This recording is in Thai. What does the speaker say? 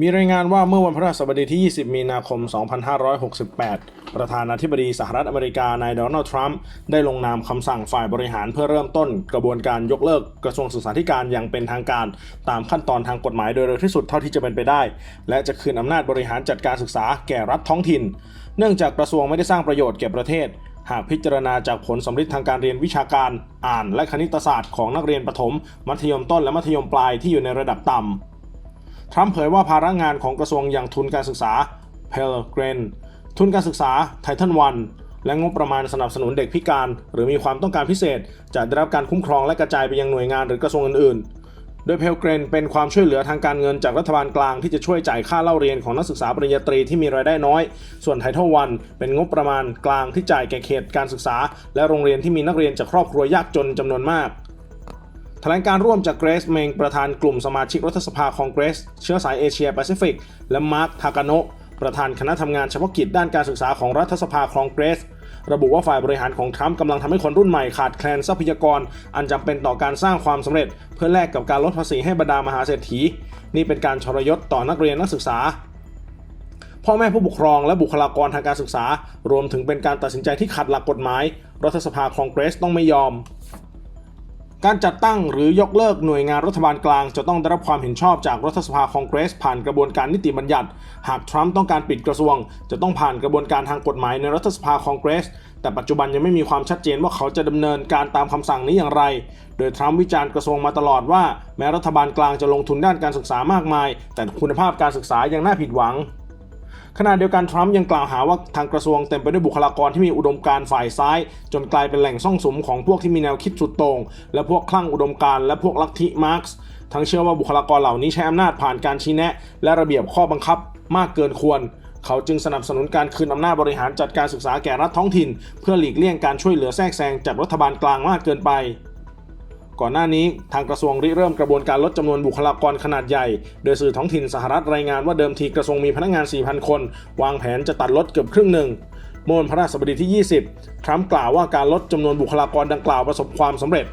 มีรายงานว่าเมื่อวันพฤหัสบดีที่ 20 มีนาคม 2568 ประธานาธิบดีสหรัฐอเมริกานายโดนัลด์ทรัมป์ได้ลงนามคำสั่งฝ่ายบริหารเพื่อเริ่มต้นกระบวนการยกเลิกกระทรวงศึกษาธิการอย่างเป็นทางการ ตามขั้นตอนทางกฎหมายโดยเร็วที่สุดเท่าที่จะเป็นไปได้ และจะคืนอำนาจบริหารจัดการศึกษาแก่รัฐท้องถิ่น เนื่องจากกระทรวงไม่ได้สร้างประโยชน์แก่ประเทศหากพิจารณาจากผลสำลิดทางการเรียนวิชาการ อ่าน และคณิตศาสตร์ของนักเรียนประถม มัธยมต้นและมัธยมปลายที่อยู่ในระดับต่ำ ทรัมป์เผยว่าภาระงานของกระทรวงอย่างทุนการศึกษา Pell Grant ทุนการศึกษา Title I และงบประมาณสนับสนุนเด็กพิการ หรือมีความต้องการพิเศษ จะได้รับการคุ้มครองและกระจายไปยังหน่วยงานหรือกระทรวงอื่นๆ โดย Pell Grant เป็นความช่วยเหลือทางการเงินจากรัฐบาลกลางที่จะช่วยจ่ายค่าเล่าเรียนของนักศึกษาปริญญาตรีที่มีรายได้น้อย ส่วน Title I เป็นงบประมาณกลางที่จ่ายแก่เขตการศึกษา และโรงเรียนที่มีนักเรียนจากครอบครัวยากจนจำนวนมาก แถลงการร่วมจากเกรซเมงประธานกลุ่มสมาชิกรัฐสภาคองเกรส เชื้อสายเอเชียแปซิฟิก และมาร์คทากาโนะประธานคณะทำงานเฉพาะกิจด้านการศึกษาของรัฐสภาคองเกรส ระบุว่าฝ่ายบริหารของทรัมป์กำลังทำให้คนรุ่นใหม่ขาดแคลนทรัพยากร อันจำเป็นต่อการสร้างความสำเร็จ เพื่อแลกกับการลดภาษีให้บรรดามหาเศรษฐี นี่เป็นการทรยศต่อนักเรียนนักศึกษา พ่อแม่ผู้ปกครองและบุคลากรทางการศึกษา รวมถึงเป็นการตัดสินใจที่ขัดหลักกฎหมาย รัฐสภาคองเกรสต้องไม่ยอม การจัดตั้งหรือยกเลิกหน่วยงานรัฐบาลกลาง จะต้องได้รับความเห็นชอบจากรัฐสภาคองเกรส ผ่านกระบวนการนิติบัญญัติ หากทรัมป์ต้องการปิดกระทรวง จะต้องผ่านกระบวนการทางกฎหมายในรัฐสภาคองเกรส แต่ปัจจุบันยังไม่มีความชัดเจนว่าเขาจะดำเนินการตามคำสั่งนี้อย่างไร โดยทรัมป์วิจารณ์กระทรวงมาตลอดว่า แม้รัฐบาลกลางจะลงทุนด้านการศึกษามากมาย แต่คุณภาพการศึกษายังน่าผิดหวัง ขณะเดียวกันทรัมป์ยังกล่าวหาว่าทางกระทรวงเต็มไปด้วยบุคลากรที่มีอุดมการณ์ฝ่ายซ้าย จนกลายเป็นแหล่งซ่องสุมของพวกที่มีแนวคิดสุดโต่งและพวกคลั่งอุดมการณ์และพวกลัทธิมาร์กซ์ทั้งเชื่อว่าบุคลากรเหล่านี้ใช้อำนาจผ่านการชี้แนะ และระเบียบข้อบังคับมากเกินควร เขาจึงสนับสนุนการคืนอำนาจบริหารจัดการศึกษาแก่รัฐท้องถิ่น เพื่อหลีกเลี่ยงการช่วยเหลือแทรกแซงจากรัฐบาลกลางมากเกินไป ก่อนหน้านี้ทางกระทรวงริเริ่มกระบวนการลดจำนวนบุคลากรขนาดใหญ่ โดยสื่อท้องถิ่นสหรัฐรายงานว่าเดิมทีกระทรวงมีพนักงาน 4,000 คน วางแผนจะตัดลดเกือบครึ่งหนึ่งเมื่อวันพระราชบดีที่ 20 ทรัมป์กล่าวว่าการลดจำนวนบุคลากรดังกล่าวประสบความสำเร็จ